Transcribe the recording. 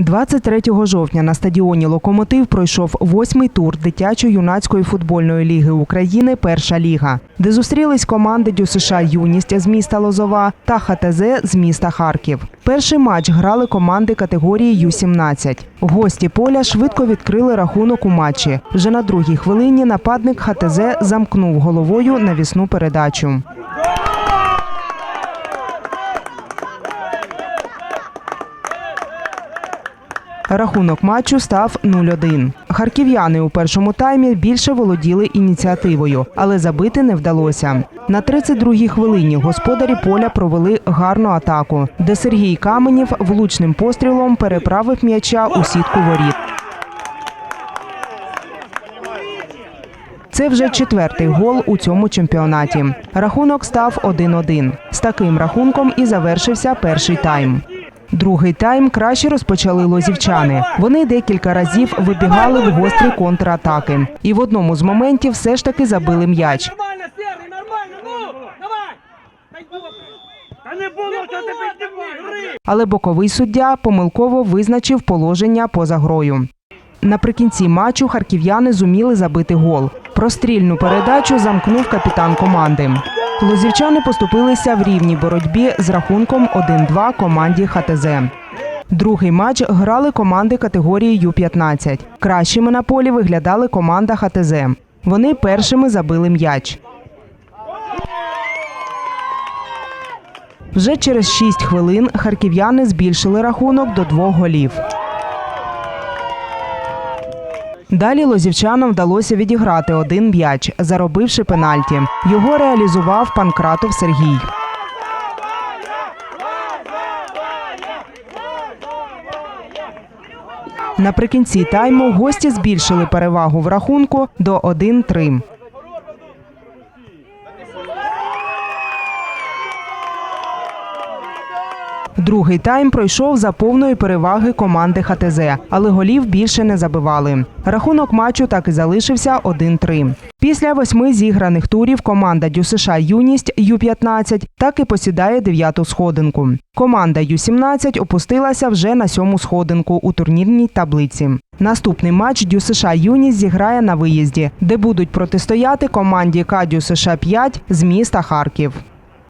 23 жовтня на стадіоні Локомотив пройшов восьмий тур дитячо-юнацької футбольної ліги України Перша ліга, де зустрілись команди ДЮСШ Юність з міста Лозова та ХТЗ з міста Харків. Перший матч грали команди категорії Ю-17. Гості поля швидко відкрили рахунок у матчі. Вже на другій хвилині нападник ХТЗ замкнув головою навісну передачу. Рахунок матчу став 0-1. Харків'яни у першому таймі більше володіли ініціативою, але забити не вдалося. На 32-й хвилині господарі поля провели гарну атаку, де Сергій Каменів влучним пострілом переправив м'яча у сітку воріт. Це вже четвертий гол у цьому чемпіонаті. Рахунок став 1-1. З таким рахунком і завершився перший тайм. Другий тайм краще розпочали лозівчани. Вони декілька разів вибігали в гострі контратаки. І в одному з моментів все ж таки забили м'яч. Але боковий суддя помилково визначив положення поза грою. Наприкінці матчу харків'яни зуміли забити гол. Прострільну передачу замкнув капітан команди. Лозівчани поступилися в рівній боротьбі з рахунком 1-2 команді ХТЗ. Другий матч грали команди категорії Ю-15. Кращими на полі виглядали команда ХТЗ. Вони першими забили м'яч. Вже через 6 хвилин харків'яни збільшили рахунок до двох голів. Далі лозівчанам вдалося відіграти один м'яч, заробивши пенальті. Його реалізував Панкратов Сергій. Наприкінці тайму гості збільшили перевагу в рахунку до 1-3. Другий тайм пройшов за повної переваги команди ХТЗ, але голів більше не забивали. Рахунок матчу так і залишився 1-3. Після восьми зіграних турів команда ДЮСШ Юність Ю-15 так і посідає дев'яту сходинку. Команда Ю-17 опустилася вже на сьому сходинку у турнірній таблиці. Наступний матч ДЮСШ Юність зіграє на виїзді, де будуть протистояти команді КДЮСШ 5 з міста Харків.